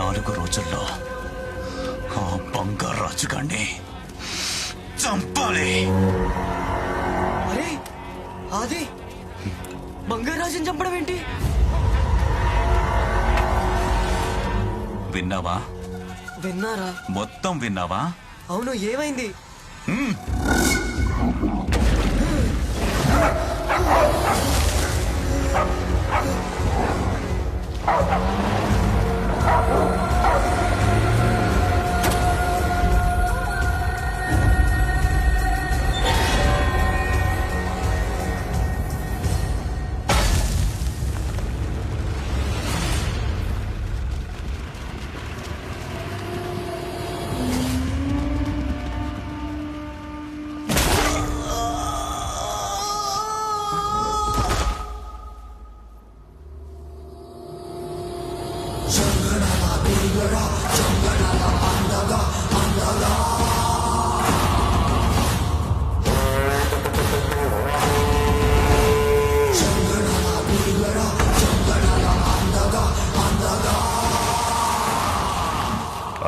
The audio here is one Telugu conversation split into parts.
నాలుగు రోజుల్లో ఆ బంగారాజు గాన్ని చంపాలి. అరే ఆది బంగారాజుని చంపడం ఏంటి? విన్నావా? విన్నారా? మొత్తం విన్నావా? అవును ఏమైంది?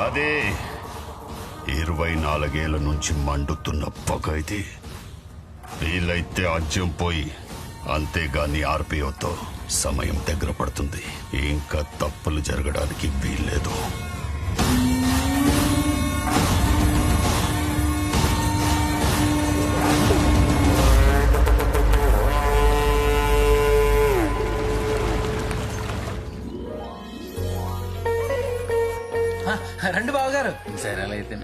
అదే ఇరవై నాలుగేళ్ళ నుంచి మండుతున్న పొగ వీలైతే అజ్యం పోయి అంతేగాని ఆర్పిఓతో సమయం దగ్గర పడుతుంది. ఇంకా తప్పులు జరగడానికి వీల్లేదు. రండి బావగారు. సరే అలా అయితే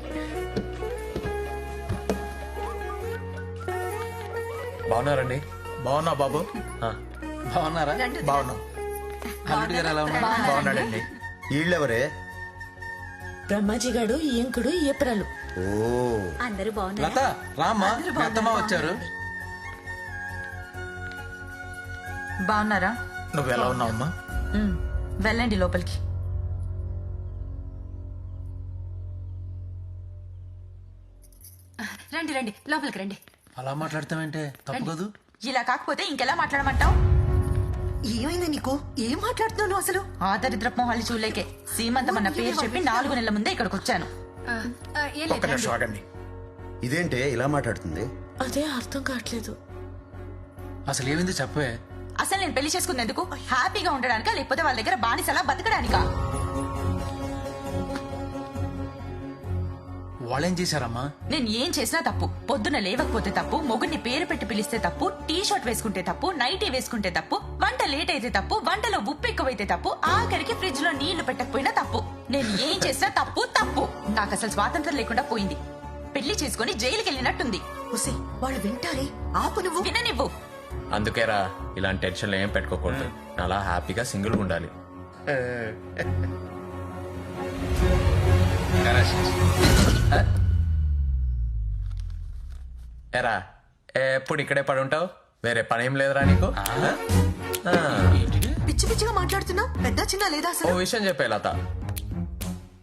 బాగున్నారండి? బాగున్నా బాబు? ఆ, బాగున్నారా? బాగున్నాం. అల్లుడు గారు ఎలా ఉన్నారు? బాగున్నాడండి. వీళ్ళెవరే బ్రహ్మాజీ గాడు ఈయంకుడు ఏప్రలు. ఓ. అందరూ బాగున్నారు? లత రామ్మా. పెద్దమ్మ వచ్చారు. బాగున్నారా? నువ్వు ఎలా ఉన్నావమ్మా వెళ్ళండి లోపలికి. రండి రండి. లోపలికి రండి. అలా మాట్లాడతామంటే తప్పు కదూ? ఇలా కాకపోతే ఇంకెలా మాట్లాడమంటావు? ఏమైంది నీకు? ఏం మాట్లాడుతున్నావు అసలు? ఆ దరిద్రపు మొహాలు చూలేకే సీమంతం అన్న పేరు చెప్పి నాలుగు నెలల ముందే ఇక్కడికి వచ్చాను ఒక్క నిమిషం ఆగండి. ఇదేంటే ఇలా మాట్లాడుతుంది? అదే అర్థం కావట్లేదు. అసలు ఏమైంది చెప్పే అసలు నేను పెళ్ళి చేసుకునేందుకు హ్యాపీగా ఉండడానికా లేకపోతే వాళ్ళ దగ్గర బానిసలా బతకడానికా? వాళ్ళేం చేశారమ్మా? నేను ఏం చేసినా తప్పు. పొద్దున లేవకపోతే తప్పు మొగుడిని పేరు పెట్టి పిలిస్తే తప్పు టీ షర్ట్ వేసుకుంటే తప్పు నైటీ వేసుకుంటే తప్పు వంట లేట్ అయితే తప్పు వంటలో ఉప్పు ఎక్కువైతే తప్పు ఆఖరికి ఫ్రిడ్జ్లో నీళ్ళు పెట్టకపోయినా తప్పు. నేను ఏం చేసినా తప్పు తప్పు. నాకు అసలు స్వాతంత్రం లేకుండా పోయింది. పెళ్ళి చేసుకుని జైలుకి వెళ్ళినట్టుంది. ఉసి వాళ్ళు వింటారే? ఆపు నువ్వు. విననివ్వు. అందుకేరా ఇలాంటి టెన్షన్లు ఏం పెట్టుకోకూడదు. అలా హ్యాపీగా సింగిల్ ఉండాలి. ఎరా ఎప్పుడు ఇక్కడే పడి ఉంటావు వేరే పని ఏం లేదురా నీకు పిచ్చి పిచ్చిగా మాట్లాడుతున్నావు పెద్ద చిన్న లేదా ఓ విషయం చెప్పే లత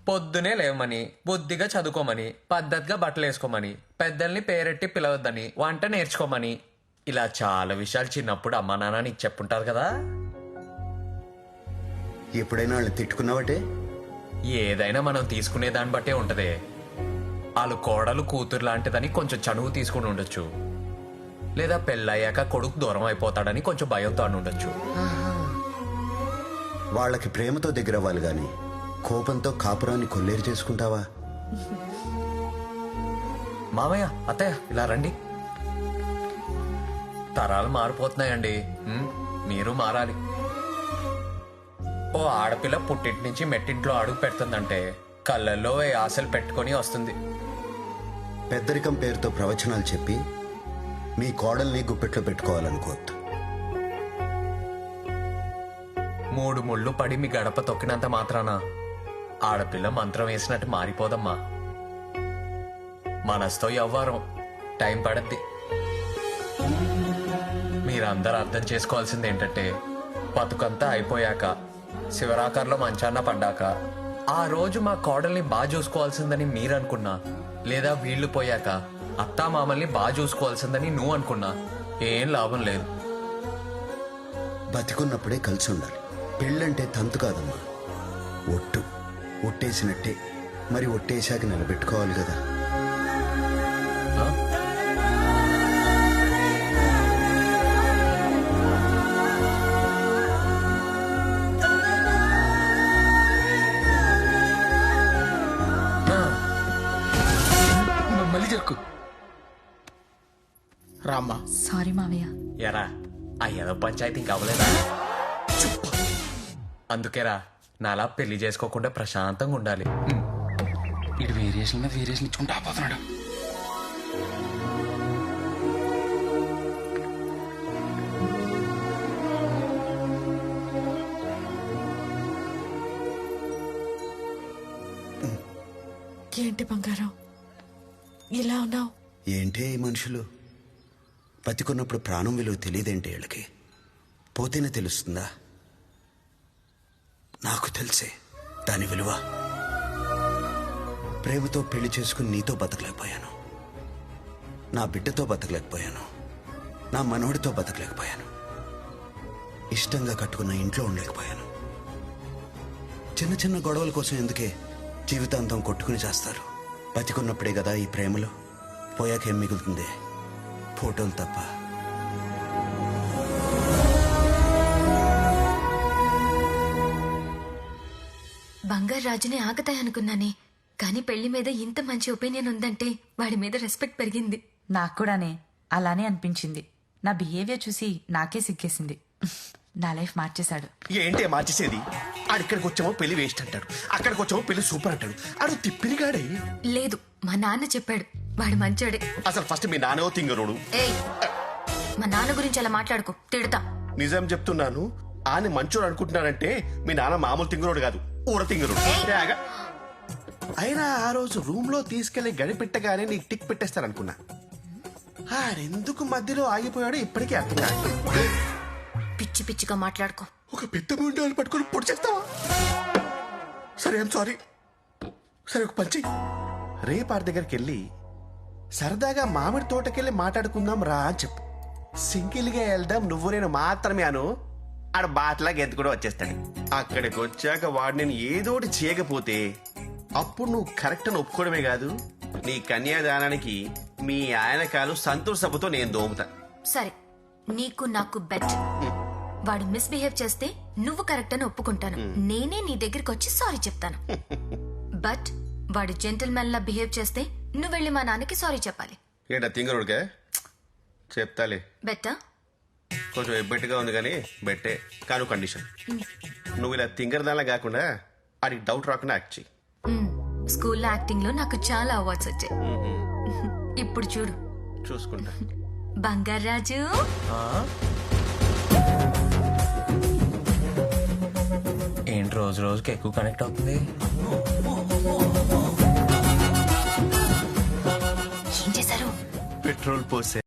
పొద్దునే లేవమని బుద్ధిగా చదువుకోమని పద్ధతిగా బట్టలు వేసుకోమని పెద్దల్ని పేరెట్టి పిలవద్దని వంట నేర్చుకోమని ఇలా చాలా విషయాలు చిన్నప్పుడు అమ్మా నాన్న నీకు చెప్పుంటారు కదా? ఎప్పుడైనా వాళ్ళని తిట్టుకున్నావటే? ఏదైనా మనం తీసుకునే దాన్ని బట్టే ఉంటదే. వాళ్ళు కోడలు కూతురు లాంటిదని కొంచెం చనువు తీసుకుని ఉండొచ్చు. లేదా పెళ్ళయ్యాక కొడుకు దూరం అయిపోతాడని కొంచెం భయంతో అని ఉండొచ్చు. వాళ్ళకి ప్రేమతో దగ్గర అవ్వాలి గాని కోపంతో కాపురాన్ని కొల్లేరు చేసుకుంటావా? మామయ్య అత్తయ్య ఇలా రండి. తరాలు మారిపోతున్నాయండి. మీరు మారాలి. ఓ ఆడపిల్ల పుట్టింటి నుంచి మెట్టింట్లో అడుగు పెడుతుందంటే కళ్ళల్లో ఏ ఆశలు పెట్టుకొని వస్తుంది. పెద్దరికం పేరుతో ప్రవచనాలు చెప్పి మీ కోడల్ని గుప్పెట్లో పెట్టుకోవాలనుకోవద్దు. మూడు ముళ్ళు పడి మీ గడప తొక్కినంత మాత్రాన ఆడపిల్ల మంత్రం వేసినట్టు మారిపోదమ్మా. మనస్తో ఎవ్వరం టైం పడద్ది. మీరందరూ అర్థం చేసుకోవాల్సింది ఏంటంటే బతుకంతా అయిపోయాక శివరాకార్లో మంచాన్న పడ్డాక ఆ రోజు మా కోడల్ని బాగా చూసుకోవాల్సిందని మీరు అనుకున్నా లేదా వీళ్ళు పోయాక అత్తా మామల్ని బాగా చూసుకోవాల్సిందని నువ్వు అనుకున్నా ఏం లాభం లేదు. బతికున్నప్పుడే కలిసి ఉండాలి. పెళ్ళంటే తంతు కాదమ్మా. ఒట్టు ఒట్టేసినట్టే. మరి ఒట్టేశాక నిలబెట్టుకోవాలి కదా. రామ్మా. సారీ మావయ్య. ఎరా ఆ ఏదో పంచాయతీ ఇంకా అవ్వలేదా? అందుకేరా నాలా పెళ్ళి చేసుకోకుండా ప్రశాంతంగా ఉండాలి. ఇటు వేరియేషన్ మీద వేరియేషన్ ఇచ్చుకుంటూ ఆపోతున్నాడు. ఏంటి బంగారం? ఇలా ఉన్నావు? ఏంటే ఈ మనుషులు? బతికున్నప్పుడు ప్రాణం విలువ తెలియదేంటి వీళ్ళకి. పోతేనే తెలుస్తుందా? నాకు తెలిసే దాని విలువ. ప్రేమతో పెళ్ళి చేసుకుని నీతో బతకలేకపోయాను. నా బిడ్డతో బతకలేకపోయాను. నా మనవడితో బతకలేకపోయాను. ఇష్టంగా కట్టుకున్న ఇంట్లో ఉండలేకపోయాను. చిన్న చిన్న గొడవల కోసం ఎందుకే జీవితాంతం కొట్టుకుని చేస్తారు? బతికున్నప్పుడే కదా ఈ ప్రేమలో? పోయాకేం మిగులుతుందే? మిగులుతుంది ఫోటోలు తప్ప. బంగారు రాజునే ఆగతాయనుకున్నానే కానీ పెళ్ళి మీద ఇంత మంచి ఒపీనియన్ ఉందంటే వాడి మీద రెస్పెక్ట్ పెరిగింది. నాకు కూడానే అలానే అనిపించింది. నా బిహేవియర్ చూసి నాకే సిగ్గేసింది. నా లైఫ్ మార్చేశాడు. ఏంటి మార్చేసేది? ఆడిక్కడికి వచ్చామో పెళ్ళి వేస్ట్ అంటాడు. అక్కడికి వచ్చామో పెళ్ళి సూపర్ అంటాడు. ఆడు తిప్పిరిగాడే లేదు మా నాన్న చెప్పాడు. వాడు మంచోడే. అసలు ఫస్ట్ మీ నాన్నో తింగరుడు? ఏయ్ మా నాన్న గురించి అలా మాట్లాడుకో తిడతా. నిజం చెప్తున్నాను ఆని మంచోడు అనుకుంటున్నానంటే మీ నాన్న మామూలు తింగరుడు కాదు ఊర తింగరుడు. ఏగా. అయినా ఆ రోజు రూమ్లో తీసుకెళ్ళి గడి పెట్టగానే నీకు టిక్ పెట్టేస్తారనుకున్నా ఆడెందుకు మధ్యలో ఆగిపోయాడో ఇప్పటికీ అర్థం కాదు పిచ్చి పిచ్చిగా మాట్లాడుకో. ఒక పెద్ద ముండాలు పట్టుకొని పొడి చేస్తావా? సరే ఐమ్ సారీ సరే ఒక పంచి రేపు ఆడి దగ్గరికి వెళ్ళి సరదాగా మామిడి తోటకెళ్ళి మాట్లాడుకుందాం రా అని చెప్పు. సింగిల్గా వెళ్దాం నువ్వు నేను మాత్రమే అను. ఆడ బాట్లాగా ఎత్తు కూడా వచ్చేస్తాడు. అక్కడికి వచ్చాక వాడు నేను ఏదోటి చేయకపోతే అప్పుడు నువ్వు కరెక్ట్ అని ఒప్పుకోవడమే కాదు. నీ కన్యాదానానికి మీ ఆయన కాలు సంతూర్ సభతో నేను దోముతా. సరే నీకు నాకు బెట్. వాడు మిస్బిహేవ్ చేస్తే నువ్వు కరెక్ట్ అని ఒప్పుకుంటాను. నేనే నీ దగ్గరికి వచ్చి సారీ చెప్తాను. బట్ వాడు జెంటిల్మెన్ లా బిహేవ్ చేస్తే నువ్వు వెళ్ళి మా నాన్నకి సారీ చెప్పాలి. ఏంటా తింగరుడికే? చెప్తాలే. బెట్టా? కొంచెం ఎబ్బెట్టుగా ఉంది కానీ బెట్టే. కాను కండిషన్. నువ్వు ఇలా తింగరదాలా కాకుండా అది డౌట్ రాకుండా యాక్ట్ చెయ్యి. స్కూల్లో యాక్టింగ్లో నాకు చాలా అవార్డ్స్ వచ్చాయి. ఇప్పుడు చూడు. చూసుకుంటా. బంగారాజు ఏంటి రోజు రోజుకి ఎక్కువ కనెక్ట్ అవుతుంది? Petrol posee